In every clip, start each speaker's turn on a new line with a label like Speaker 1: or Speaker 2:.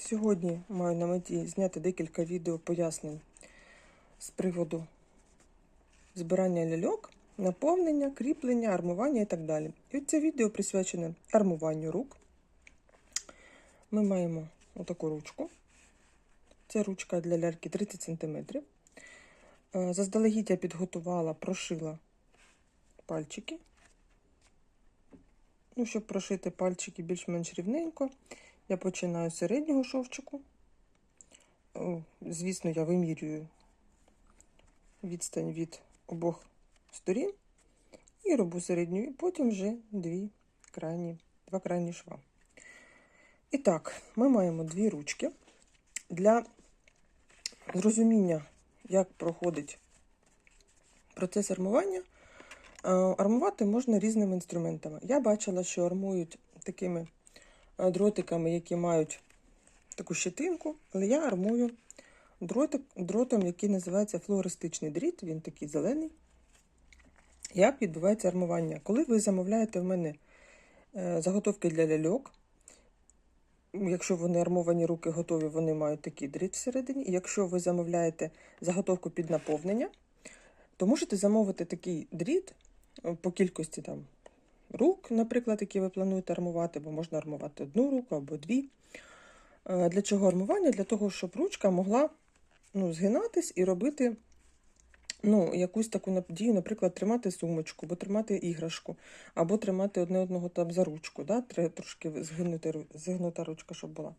Speaker 1: Сьогодні маю на меті зняти декілька відео пояснень з приводу збирання ляльок, наповнення, кріплення, армування і так далі. І це відео присвячене армуванню рук. Ми маємо отаку ручку. Це ручка для ляльки 30 см. Заздалегідь я підготувала, прошила пальчики. Ну, щоб прошити пальчики більш-менш рівненько, я починаю з середнього шовчику. Звісно, я вимірюю відстань від обох сторін і роблю середню, і потім вже дві крайні, два крайні шва. І так, ми маємо дві ручки. Для зрозуміння, як проходить процес армування, армувати можна різними інструментами. Я бачила, що армують такими дротиками, які мають таку щетинку, але я армую дротик, дротом, який називається флуористичний дріт, він такий зелений. Як відбувається армування? Коли ви замовляєте в мене заготовки для ляльок, якщо вони армовані руки готові, вони мають такий дріт всередині. Якщо ви замовляєте заготовку під наповнення, то можете замовити такий дріт по кількості там рук, наприклад, які ви плануєте армувати, бо можна армувати одну руку або дві. Для чого армування? Для того, щоб ручка могла ну, згинатись і робити ну, якусь таку дію, наприклад, тримати сумочку, або тримати іграшку, або тримати одне одного там за ручку. Да? Трошки згинути, згинута ручка, щоб була.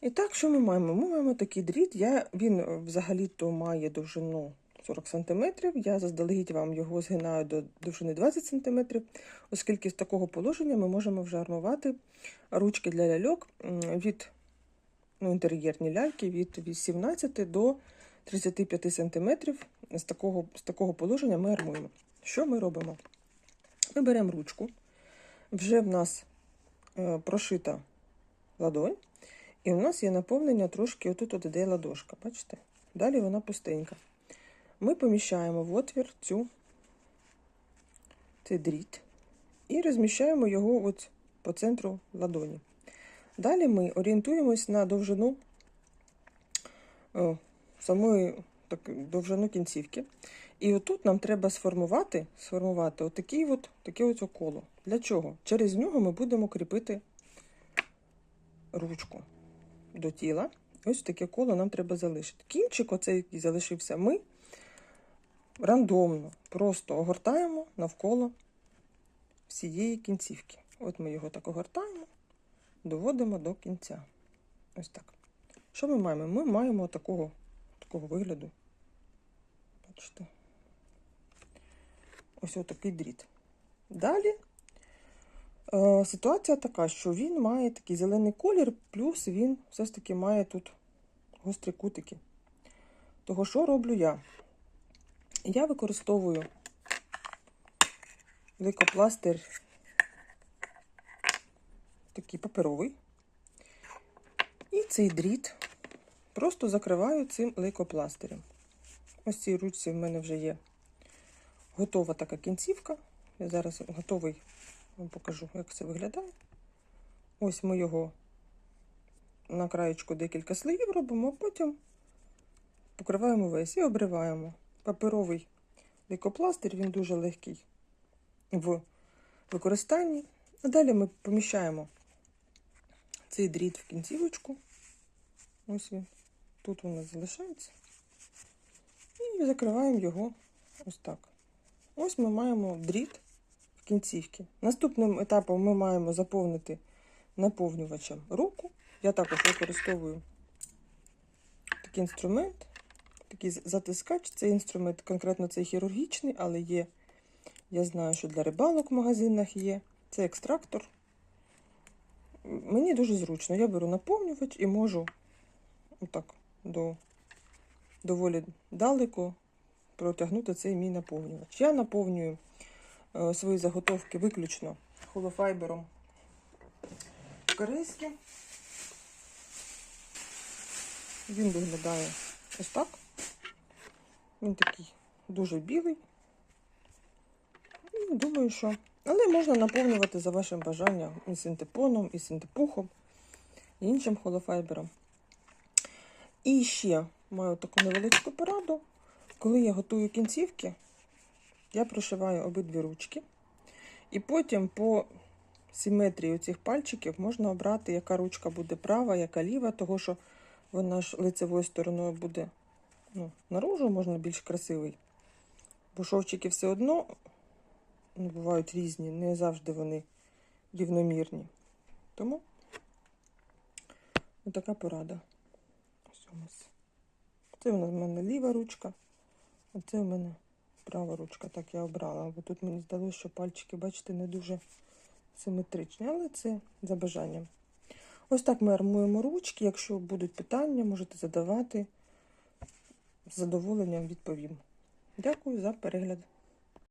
Speaker 1: І так, що ми маємо? Ми маємо такий дріт. Я, Він взагалі-то має довжину 40 см. Я заздалегідь вам його згинаю до довжини 20 см, оскільки з такого положення ми можемо вже армувати ручки для ляльок від ну, інтер'єрні ляльки від 18 до 35 см. З такого, з такого положення ми армуємо. Що ми робимо? Ми беремо ручку, вже в нас е, прошита ладонь, і у нас є наповнення трошки отут от іде ладошка. Бачите? Далі вона пустенька. Ми поміщаємо в отвір цю, цей дріт і розміщаємо його от по центру ладоні. Далі ми орієнтуємось на довжину о, самої так, довжину кінцівки. І отут нам треба сформувати сформувати отакий от, таке от коло. Для чого? Через нього ми будемо кріпити ручку до тіла. Ось таке коло нам треба залишити. Кінчик, оцей, який залишився, ми рандомно просто огортаємо навколо всієї кінцівки. От ми його так огортаємо, доводимо до кінця. Ось так. Що ми маємо? Ми маємо такого, такого вигляду. Бачите? Ось отакий дріт. Далі е, ситуація така, що він має такий зелений колір, плюс він все ж таки має тут гострі кутики. Того, що роблю я? Я використовую лейкопластир такий паперовий. І цей дріт просто закриваю цим лейкопластирем. Ось цій ручці в мене вже є готова така кінцівка. Я зараз готовий вам покажу, як це виглядає. Ось ми його на краєчку декілька слоїв робимо, а потім покриваємо весь і обриваємо. Паперовий лейкопластир, він дуже легкий в використанні. А далі ми поміщаємо цей дріт в кінцівочку. Ось він. Тут у нас залишається. І закриваємо його ось так. Ось ми маємо дріт в кінцівці. Наступним етапом ми маємо заповнити наповнювачем руку. Я також використовую такий інструмент, такий затискач. Цей інструмент, конкретно цей хірургічний, але є, я знаю, що для рибалок в магазинах є. Це екстрактор. Мені дуже зручно. Я беру наповнювач і можу отак до доволі далеко протягнути цей мій наповнювач. Я наповнюю е, свої заготовки виключно холофайбером корейським. Він виглядає ось так. Він такий дуже білий. І думаю, що. Але можна наповнювати за вашим бажанням і синтепоном, і синтепухом. іншим холофайбером. І ще маю таку невеличку пораду. Коли я готую кінцівки, я прошиваю обидві ручки. І потім по симетрії цих пальчиків можна обрати, яка ручка буде права, яка ліва, того що вона ж лицевою стороною буде ну, наружу, можна більш красивий. Бо шовчики все одно ну, бувають різні, не завжди вони рівномірні. Тому така порада. Ось у нас. Це в мене ліва ручка, а це у мене права ручка. Так я обрала. Бо тут мені здалося, що пальчики, бачите, не дуже симетричні, але це за бажанням. Ось так ми армуємо ручки. Якщо будуть питання, можете задавати. З задоволенням відповім. Дякую за перегляд.